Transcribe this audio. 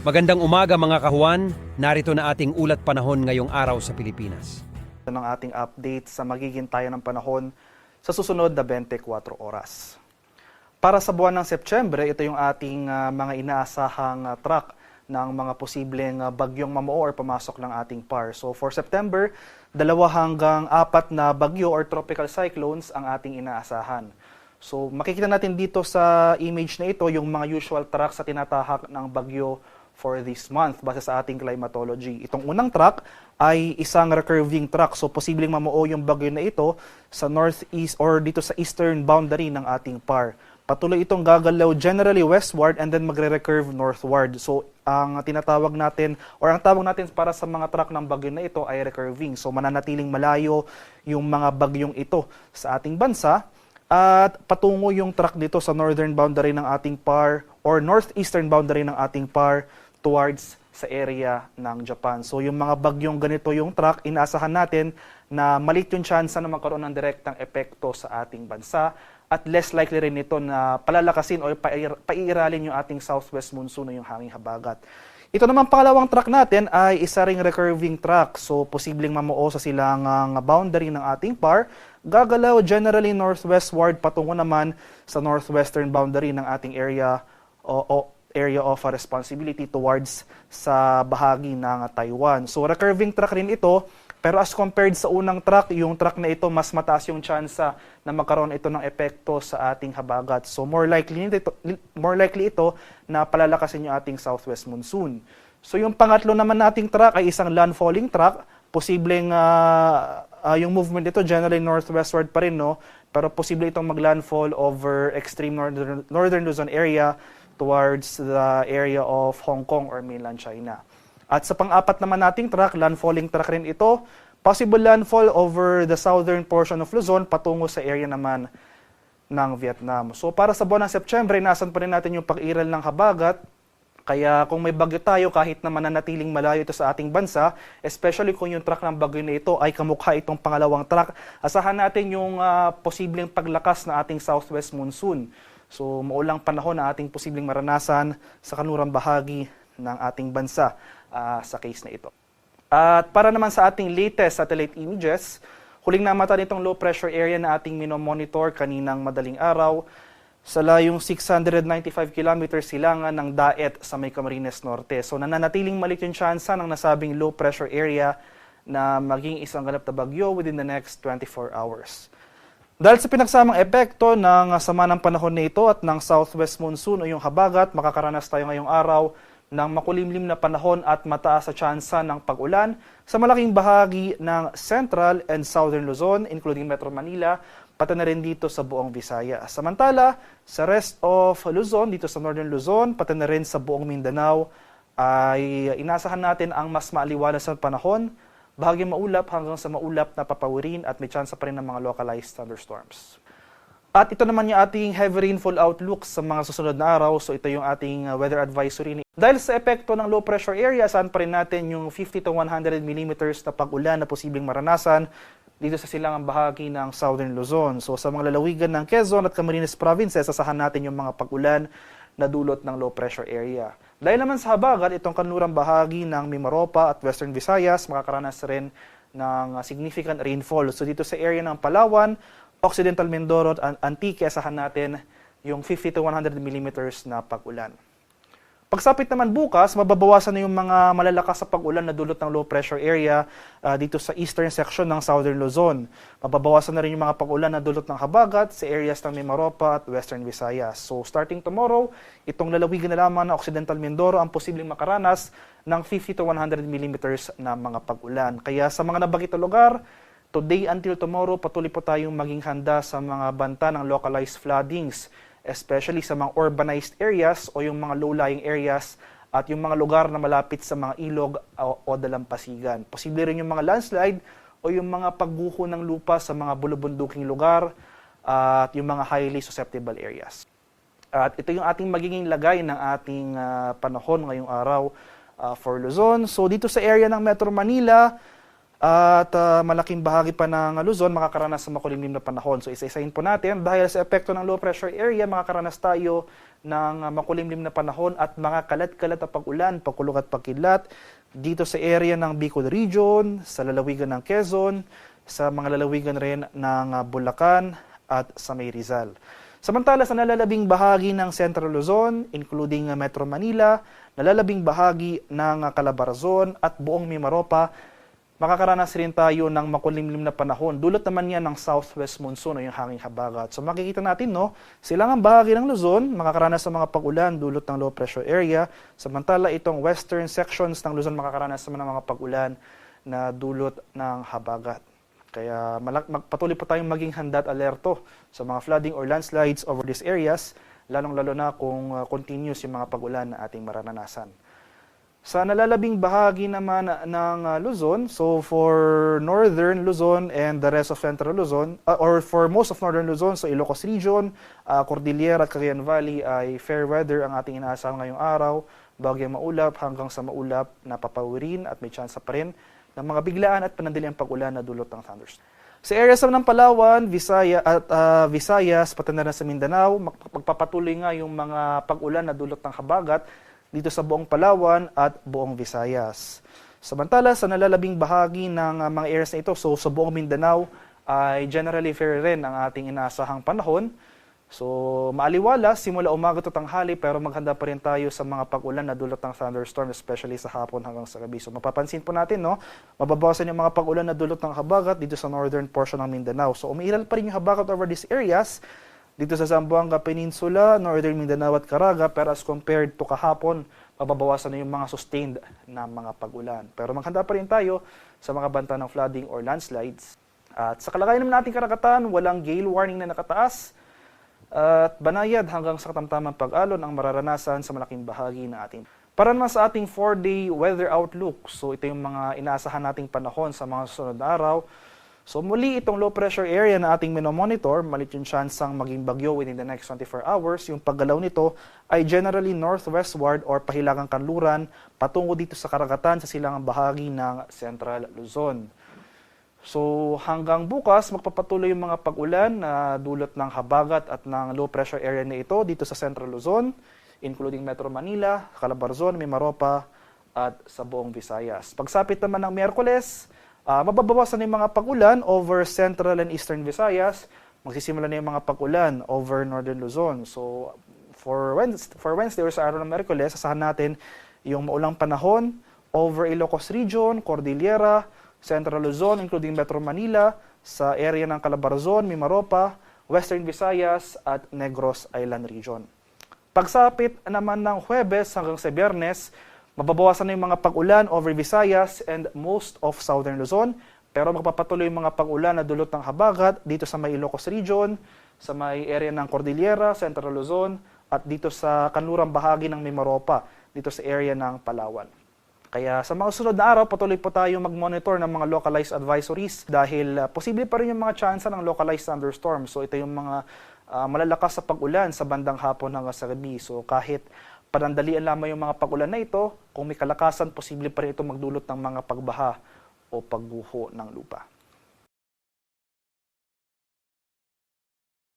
Magandang umaga mga kahuan, narito na ating ulat panahon ngayong araw sa Pilipinas. Ito ng ating update sa magiging tayo ng panahon sa susunod na 24 oras. Para sa buwan ng Setyembre, ito yung ating ah, mga inaasahang ah, track ng mga posibleng ah, bagyong mamuo or pumasok ng ating PAR. So for September, dalawa hanggang apat na bagyo or tropical cyclones ang ating inaasahan. So makikita natin dito sa image na ito yung mga usual tracks sa tinatahak ng bagyo for this month base sa ating climatology. Itong unang track ay isang recurving track. So posibleng mamuo yung bagyo na ito sa northeast or dito sa eastern boundary ng ating PAR. Patuloy itong gagalaw generally westward and then magre-recurve northward. So ang tinatawag natin or ang tawag natin para sa mga track ng bagyo na ito ay recurving. So mananatiling malayo yung mga bagyong ito sa ating bansa at patungo yung track dito sa northern boundary ng ating PAR or northeastern boundary ng ating PAR towards sa area ng Japan. So yung mga bagyong ganito yung track, inaasahan natin na maliit yung chance na magkaroon ng direktang epekto sa ating bansa at less likely rin ito na palalakasin o paiiralin yung ating southwest monsoon o yung hanging habagat. Ito naman pangalawang track natin ay isa ring recurving track. So posibleng mamuo sa silangang boundary ng ating PAR. Gagalaw generally northwestward patungo naman sa northwestern boundary ng ating area o, o area of responsibility towards sa bahagi ng Taiwan. So recurving track rin ito, pero as compared sa unang track, yung track na ito mas mataas yung tsansa na magkaroon ito ng epekto sa ating habagat. So more likely ito, more likely ito na palalakasin yung ating southwest monsoon. So yung pangatlo naman nating track ay isang landfalling track. Posibleng ah, ah, yung movement dito generally northwestward pa rin, no? Pero posible itong maglandfall over extreme northern, northern Luzon area towards the area of Hong Kong or mainland China. At sa pang-apat naman nating track, landfalling track rin ito, possible landfall over the southern portion of Luzon patungo sa area naman ng Vietnam. So para sa buwan ng Setyembre, nasan pa rin natin yung pag-iral ng habagat. Kaya kung may bagyo tayo, kahit na mananatiling malayo ito sa ating bansa, especially kung yung track ng bagyo na ito ay kamukha itong pangalawang track, asahan natin yung ah, posibleng paglakas na ating southwest monsoon. So maulang panahon na ating posibleng maranasan sa kanurang bahagi ng ating bansa ah, sa case na ito. At para naman sa ating latest satellite images, huling namata nitong low pressure area na ating minomonitor kaninang madaling araw sa layong 695 kilometers silangan ng Daet sa may Camarines Norte. So nananatiling maliit yung tsansa ng nasabing low pressure area na maging isang ganap na bagyo within the next 24 hours. Dahil sa pinagsamang epekto ng sama ng panahon na ito at ng southwest monsoon o yung habagat, makakaranas tayo ngayong araw ng makulimlim na panahon at mataas sa tsansa ng pag-ulan sa malaking bahagi ng Central and Southern Luzon, including Metro Manila, pati na rin dito sa buong Visaya. Samantala, sa rest of Luzon, dito sa Northern Luzon, pati na rin sa buong Mindanao, ay inasahan natin ang mas maaliwalas na panahon, bahagi maulap hanggang sa maulap na papawirin at may tsansa pa rin ng mga localized thunderstorms. At ito naman yung ating heavy rainfall outlook sa mga susunod na araw. So ito yung ating uh, weather advisory. Dahil sa epekto ng low pressure area, saan pa rin natin yung 50 to 100 millimeters na pag-ulan na posibleng maranasan dito sa silangang bahagi ng Southern Luzon. So sa mga lalawigan ng Quezon at Camarines provinces, asahan natin yung mga pag-ulan na dulot ng low pressure area. Dahil naman sa habagat, itong kanlurang bahagi ng Mimaropa at Western Visayas, makakaranas rin ng significant rainfall. So dito sa area ng Palawan, Occidental Mindoro at Antique, asahan natin yung 50 to 100 millimeters na pag-ulan. Pagsapit naman bukas, mababawasan na yung mga malalakas sa pag-ulan na dulot ng low pressure area ah, dito sa eastern section ng southern Luzon. Mababawasan na rin yung mga pag-ulan na dulot ng habagat sa areas ng Mimaropa at western Visayas. So starting tomorrow, itong lalawigan na lamang ng Occidental Mindoro ang posibleng makaranas ng 50 to 100 millimeters na mga pag-ulan. Kaya sa mga nabagito lugar, Today until tomorrow, patuloy po tayong maging handa sa mga banta ng localized floodings, especially sa mga urbanized areas o yung mga low-lying areas at yung mga lugar na malapit sa mga ilog o, o dalampasigan. Posible rin yung mga landslide o yung mga pagguho ng lupa sa mga bulubunduking lugar at yung mga highly susceptible areas. At ito yung ating magiging lagay ng ating ah, panahon ngayong araw ah, for Luzon. So dito sa area ng Metro Manila, at ah, malaking bahagi pa ng Luzon makakaranas sa makulimlim na panahon. So isa-isahin po natin dahil sa epekto ng low pressure area makakaranas tayo ng ah, makulimlim na panahon at mga kalat-kalat na pag-ulan, pagkulog at pagkidlat dito sa area ng Bicol Region, sa lalawigan ng Quezon, sa mga lalawigan rin ng ah, Bulacan at sa May Rizal. Samantala sa nalalabing bahagi ng Central Luzon, including ah, Metro Manila, nalalabing bahagi ng ah, Calabarzon at buong Mimaropa, makakaranas rin tayo ng makulimlim na panahon. Dulot naman yan ng southwest monsoon o yung hanging habagat. So makikita natin, no, silangang bahagi ng Luzon, makakaranas ng mga pag-ulan dulot ng low pressure area. Samantala itong western sections ng Luzon makakaranas naman ng mga pag-ulan na dulot ng habagat. Kaya patuloy po tayong maging handa at alerto sa mga flooding or landslides over these areas, lalong-lalo na kung uh, continuous yung mga pag-ulan na ating mararanasan. Sa nalalabing bahagi naman ng uh, Luzon, so for northern Luzon and the rest of central Luzon, uh, or for most of northern Luzon, so Ilocos Region, uh, Cordillera at Cagayan Valley ay fair weather ang ating inaasahan ngayong araw, bagyang maulap hanggang sa maulap na papawirin at may tsansa pa rin ng mga biglaan at panandaliang pag-ulan na dulot ng thunderstorm. Sa areas ng Palawan, Visaya at ah, Visayas, pati na sa Mindanao, mag- magpapatuloy nga yung mga pag-ulan na dulot ng habagat dito sa buong Palawan at buong Visayas. Samantala, sa nalalabing bahagi ng ah, mga areas na ito, so sa buong Mindanao, ay generally fair rin ang ating inaasahang panahon. So, maaliwala, simula umaga to tanghali, pero maghanda pa rin tayo sa mga pag-ulan na dulot ng thunderstorm, especially sa hapon hanggang sa gabi. So, mapapansin po natin, no, mababawasan yung mga pag-ulan na dulot ng habagat dito sa northern portion ng Mindanao. So, umiiral pa rin yung habagat over these areas, dito sa Zamboanga Peninsula, Northern Mindanao at Caraga, pero as compared to kahapon, mababawasan na yung mga sustained na mga pag-ulan. Pero maghanda pa rin tayo sa mga banta ng flooding or landslides. At sa kalagayan naman nating karakatan, walang gale warning na nakataas at banayad hanggang sa katamtamang pag-alon ang mararanasan sa malaking bahagi ng ating. Para naman sa ating 4-day weather outlook, so ito yung mga inaasahan nating panahon sa mga susunod na araw. So muli itong low pressure area na ating minomonitor, malit yung chansang maging bagyo within the next 24 hours. Yung paggalaw nito ay generally northwestward or pahilagang kanluran patungo dito sa karagatan sa silangang bahagi ng Central Luzon. So hanggang bukas, magpapatuloy yung mga pag-ulan na dulot ng habagat at ng low pressure area na ito dito sa Central Luzon, including Metro Manila, Calabarzon, Mimaropa, at sa buong Visayas. Pagsapit naman ng Miyerkules, ah, mababawasan na yung mga pag-ulan over Central and Eastern Visayas. Magsisimula na yung mga pag-ulan over Northern Luzon. So for Wednesday, for Wednesday or sa araw ng Miyerkules, asahan natin yung maulang panahon over Ilocos Region, Cordillera, Central Luzon, including Metro Manila, sa area ng Calabarzon, Mimaropa, Western Visayas at Negros Island Region. Pagsapit naman ng Huwebes hanggang sa Biyernes, mababawasan na yung mga pag-ulan over Visayas and most of Southern Luzon, pero magpapatuloy yung mga pag-ulan na dulot ng habagat dito sa may Ilocos Region, sa may area ng Cordillera, Central Luzon, at dito sa kanlurang bahagi ng Mimaropa, dito sa area ng Palawan. Kaya sa mga sunod na araw, patuloy po tayo mag-monitor ng mga localized advisories dahil uh, posible pa rin yung mga tsansa ng localized thunderstorm. So ito yung mga uh, malalakas sa pag-ulan sa bandang hapon hanggang sa gabi. So kahit panandalian lamang yung mga pag-ulan na ito, kung may kalakasan, posible pa rin ito magdulot ng mga pagbaha o pagguho ng lupa.